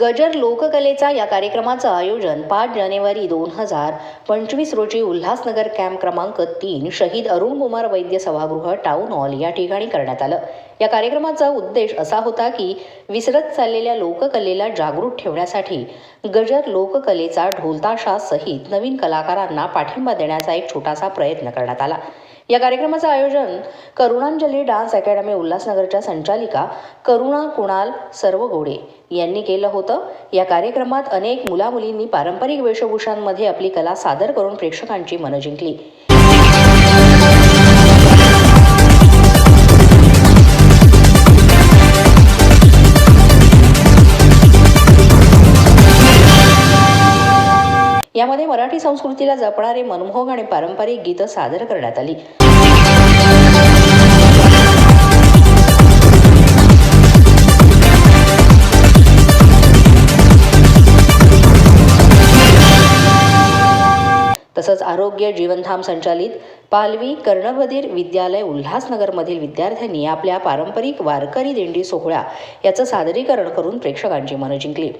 गजर लोककलेचा या कार्यक्रमाचं आयोजन पाच जानेवारी दोन हजार पंचवीस रोजी उल्हासनगर कॅम्प क्रमांक तीन शहीद अरुण कुमार वैद्य सभागृह टाऊन हॉल या ठिकाणी करण्यात आलं. या कार्यक्रमाचा उद्देश असा होता की विसरत चाललेल्या लोककलेला जागृत ठेवण्यासाठी गजर लोककलेचा ढोलताशा सहित नवीन कलाकारांना पाठिंबा देण्याचा एक छोटासा प्रयत्न करण्यात आला. या कार्यक्रमाचं आयोजन करुणांजली डान्स अकॅडमी उल्हासनगरच्या संचालिका करुणा कुणाल सर्वगोडे यांनी केलं होतं. या कार्यक्रमात अनेक मुलामुलींनी पारंपरिक वेशभूषांमध्ये आपली कला सादर करून प्रेक्षकांची मनं जिंकली. यामध्ये मराठी संस्कृतीला जपणारे मनमोहक आणि पारंपरिक गीतं सादर करण्यात आली. तसंच आरोग्य जीवनधाम संचालित पालवी कर्णबधीर विद्यालय उल्हासनगरमधील विद्यार्थ्यांनी आपल्या पारंपरिक वारकरी दिंडी सोहळा याचं सादरीकरण करून प्रेक्षकांची मनं जिंकली.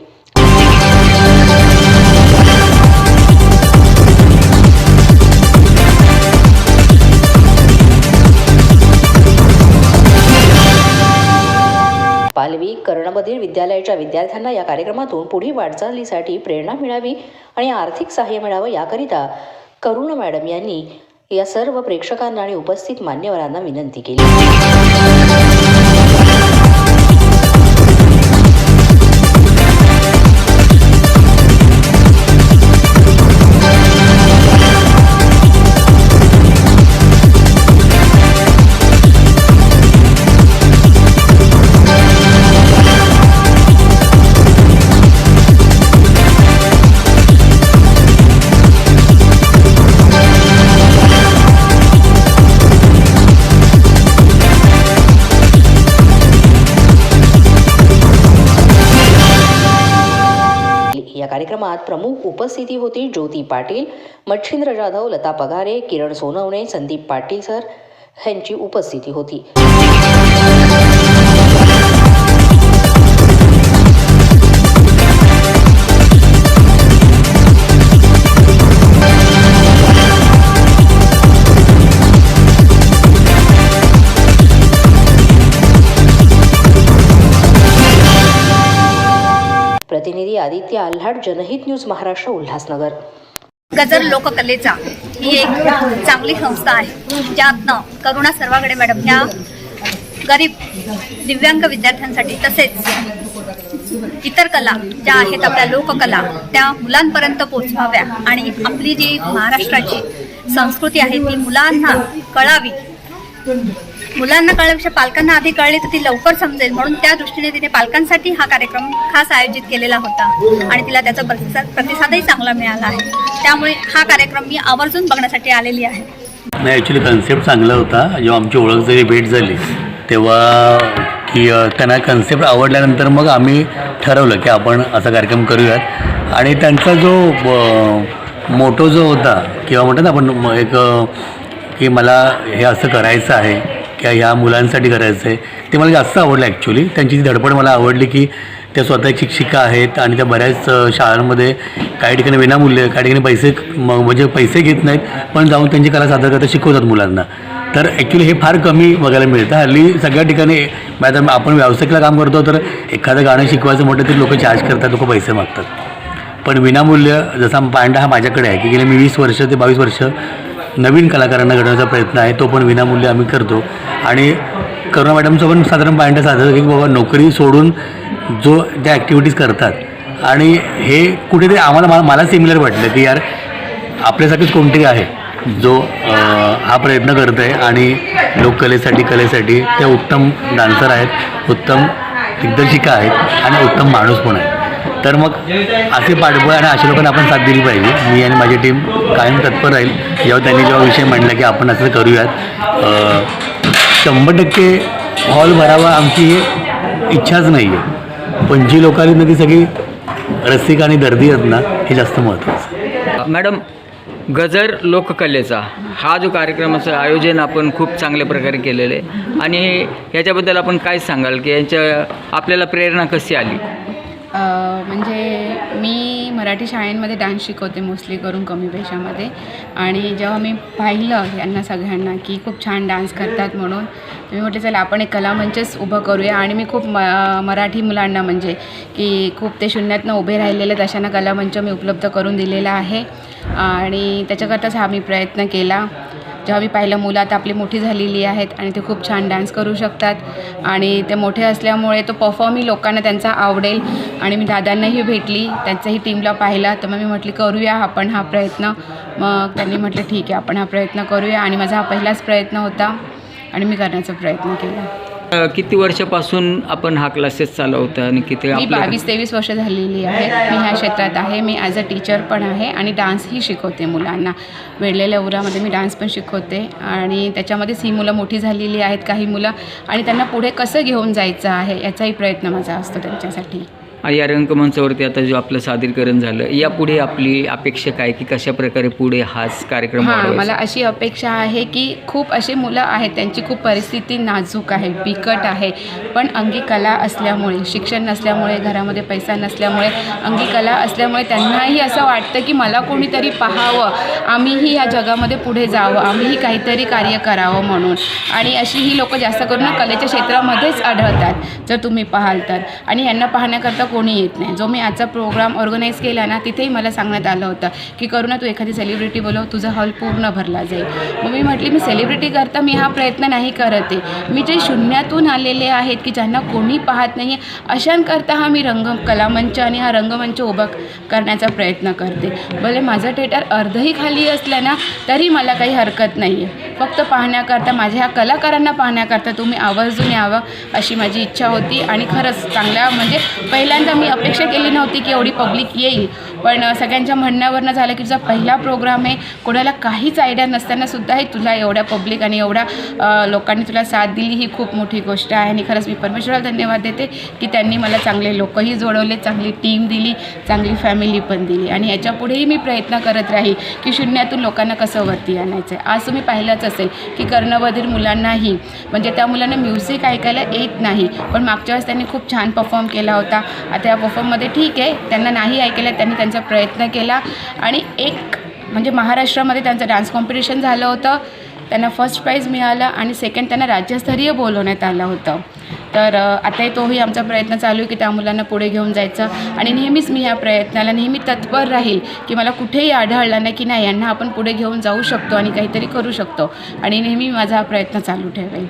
पालवी विद्यालयाच्या विद्यार्थ्यांना या कार्यक्रमातून पुढील वाटचालीसाठी प्रेरणा मिळावी आणि आर्थिक सहाय्य मिळावं याकरिता करुणा मॅडम यांनी या सर्व प्रेक्षकांना आणि उपस्थित मान्यवरांना विनंती केली. कार्यक्रमात प्रमुख उपस्थिती होती ज्योती पाटील मच्छिंद्र जाधव लता पगारे किरण सोनवणे संदीप पाटील सर यांची उपस्थिती होती. आदित्य आल्हाड जनहित न्यूज महाराष्ट्र उल्हासनगर. गजर लोककलेचा ही एक चांगली संस्था आहे ज्यातनं करुणा सर्वागडे मॅडम ह्या गरीब दिव्यांग विद्यार्थ्यांसाठी तसेच इतर कला ज्या आहेत आपल्या लोककला त्या मुलांपर्यंत पोचवाव्या आणि आपली जी महाराष्ट्राची संस्कृती आहे ती मुलांना कळावी. मुलांना कळल्यापेक्षा पालकांना आधी कळली तर ती लवकर समजेल. म्हणून त्या दृष्टीने तिने पालकांसाठी हा कार्यक्रम खास आयोजित केलेला होता. आणि तिला त्याचा प्रतिसाद प्रतिसादही चांगला मिळाला आहे. त्यामुळे हा कार्यक्रम मी आवर्जून बघण्यासाठी आलेली आहे. नाही ॲक्च्युली कन्सेप्ट चांगला होता. जेव्हा आमची ओळख जरी भेट झाली तेव्हा की त्यांना कन्सेप्ट आवडल्यानंतर मग आम्ही ठरवलं की आपण असा कार्यक्रम करूयात. आणि त्यांचा जो मोटो जो होता किंवा म्हणतात ना आपण एक की मला हे असं करायचं आहे किंवा ह्या मुलांसाठी करायचं आहे. ते मला जास्त आवडलं ॲक्च्युली त्यांची ती धडपड मला आवडली की त्या स्वतः शिक्षिका आहेत आणि त्या बऱ्याच शाळांमध्ये काही ठिकाणी विनामूल्य काही ठिकाणी पैसे म्हणजे पैसे घेत नाहीत पण जाऊन त्यांची कला सादर करता शिकवतात मुलांना. तर ॲक्च्युली हे फार कमी बघायला मिळतं. हल्ली सगळ्या ठिकाणी मग आता आपण व्यावसायिकला काम करतो तर एखादं गाणं शिकवायचं म्हटलं तर लोक चार्ज करतात लोक पैसे मागतात. पण विनामूल्य जसा पांडा हा माझ्याकडे आहे की गेले मी वीस वर्ष ते बावीस वर्ष नवीन कलाकारांना घडवण्याचा प्रयत्न आहे तो पण विनामूल्य आम्ही करतो. आणि करुणा मॅडमचं पण साधारण पॉईंट साधं की बाबा नोकरी सोडून जो ज्या ॲक्टिव्हिटीज करतात. आणि हे कुठेतरी आम्हाला मला- मला सिमिलर वाटलं की यार आपल्यासाठीच कोणतरी आहे जो हा प्रयत्न करत आहे. आणि लोककलेसाठी कलेसाठी ते उत्तम डान्सर आहेत उत्तम दिग्दर्शिका आहेत आणि उत्तम माणूस पण आहे. तर मग असे पाठबळ आणि अशा लोकांना आपण साथ दिली पाहिजे. मी आणि माझी टीम कायम तत्पर राहील. जेव्हा त्यांनी जेव्हा विषय मांडला की आपण असं करूयात. शंभर टक्के हॉल भरावा आमची इच्छाच नाही आहे पण जी लोकांनी ती सगळी रसिक आणि दर्दी आहेत ना हे जास्त महत्त्वाचं मॅडम गजर लोककलेचा हा जो कार्यक्रमाचं आयोजन आपण खूप चांगल्या प्रकारे केलेलं आहे. आणि ह्याच्याबद्दल आपण काय सांगाल की यांच्या आपल्याला प्रेरणा कशी आली? म्हणजे मी मराठी शाळेंमध्ये डान्स शिकवते मोस्टली करून कमी पैशामध्ये. आणि जेव्हा मी पाहिलं यांना सगळ्यांना की खूप छान डान्स करतात म्हणून मी म्हटलं चला आपण एक कलामंचच उभं करूया. आणि मी खूप म मराठी मुलांना म्हणजे की खूप ते शून्यातनं उभे राहिलेले तशांना कलामंच मी उपलब्ध करून दिलेला आहे. आणि त्याच्याकरताच हा मी प्रयत्न केला. जेव्हा मी पाहिलं मुलं आता आपली मोठी झालेली आहेत आणि ते खूप छान डान्स करू शकतात आणि ते मोठे असल्यामुळे तो परफॉर्मही लोकांना त्यांचा आवडेल. आणि मी दादांनाही भेटली त्यांचाही टीमला पाहिला. तर मग मी म्हटली करूया आपण हा प्रयत्न. मग त्यांनी म्हटलं ठीक आहे आपण हा प्रयत्न करूया. आणि माझा हा पहिलाच प्रयत्न होता आणि मी करण्याचा प्रयत्न केला. अ, किती वर्षापासून आपण हा क्लासेस चालवता आणि किती मी आपल्या बावीस तेवीस वर्ष झालेली आहे. मी ह्या क्षेत्रात आहे. मी ॲज अ टीचर पण आहे आणि डान्सही शिकवते मुलांना. वेळलेल्या उरामध्ये मी डान्स पण शिकवते आणि त्याच्यामध्येच ही मुलं मोठी झालेली आहेत काही मुलं. आणि त्यांना पुढे कसं घेऊन जायचं आहे याचाही प्रयत्न माझा असतो त्यांच्यासाठी. या रंगमंचावरती आता जो आपलं सादरीकरण झालं यापुढे आपली अपेक्षा काय? की कशा प्रकारे पुढे हाच कार्यक्रम हां वाढवायचा? मला अशी अपेक्षा आहे की खूप असे मुलं आहेत त्यांची खूप परिस्थिती नाजूक आहे बिकट आहे. पण अंगी कला असल्यामुळे शिक्षण नसल्यामुळे घरामध्ये पैसा नसल्यामुळे अंगी कला असल्यामुळे त्यांनाही असं वाटतं की मला कोणीतरी पाहावं. आम्हीही ह्या जगामध्ये पुढे जावं आम्हीही काहीतरी कार्य करावं म्हणून. आणि अशी ही लोकं जास्त करून कलेच्या क्षेत्रामध्येच आढळतात जर तुम्ही पाहाल तर. आणि यांना पाहण्याकरता कोणी येत नाही. जो मी आजचा प्रोग्राम ऑर्गनाईज केला ना तिथेही मला सांगण्यात आलं होतं की करुणा तू एखादी सेलिब्रिटी बोलव तुझा हॉल पूर्ण भरला जाईल. मग मी म्हटली मी सेलिब्रिटी करता मी हा प्रयत्न नाही करत आहे. मी जे शून्यातून आलेले आहेत की ज्यांना कोणी पाहत नाही अशांकरता हा मी रंग कलामंच आणि हा रंगमंच उभा करण्याचा प्रयत्न करते. भले माझं थिएटर अर्धही खाली असलं ना तरी मला काही हरकत नाही आहे फक्त पाहण्याकरता माझ्या ह्या कलाकारांना पाहण्याकरता तुम्ही आवर्जून यावं अशी माझी इच्छा होती. आणि खरंच चांगल्या म्हणजे पहिल्यांदा मी अपेक्षा केली नव्हती की एवढी पब्लिक येईल. पण सगळ्यांच्या म्हणण्यावरनं झालं की तुझा पहिला प्रोग्राम आहे कोणाला काहीच आयडिया नसतानासुद्धा हे तुला एवढ्या पब्लिक आणि एवढ्या लोकांनी तुला साथ दिली ही खूप मोठी गोष्ट आहे. आणि खरंच मी परमेश्वराला धन्यवाद देते की त्यांनी मला चांगले लोकही जोडवले चांगली टीम दिली चांगली फॅमिली पण दिली. आणि याच्यापुढेही मी प्रयत्न करत राहील की शून्यातून लोकांना कसं वरती आणायचं आहे आज तुम्ही पाहिलंच असेल की कर्णबधीर मुलांनाही म्हणजे त्या मुलांना म्युझिक ऐकायला येत नाही. पण मागच्या वेळेस त्यांनी खूप छान परफॉर्म केला होता. आता या परफॉर्ममध्ये ठीक आहे त्यांना नाही ऐकायला त्यांनी त्यांचा प्रयत्न केला. आणि एक म्हणजे महाराष्ट्रामध्ये त्यांचं डान्स कॉम्पिटिशन झालं होतं. त्यांना फर्स्ट प्राईज मिळालं आणि सेकंड त्यांना राज्यस्तरीय बोलवण्यात आलं होतं. तर आताही तोही आमचा प्रयत्न चालू आहे की त्या मुलांना पुढे घेऊन जायचं. आणि नेहमीच मी ह्या प्रयत्नाला नेहमी तत्पर राहील की मला कुठेही आढळलं नाही की नाही यांना आपण पुढे घेऊन जाऊ शकतो आणि काहीतरी करू शकतो. आणि नेहमी माझा हा प्रयत्न चालू ठेवेल.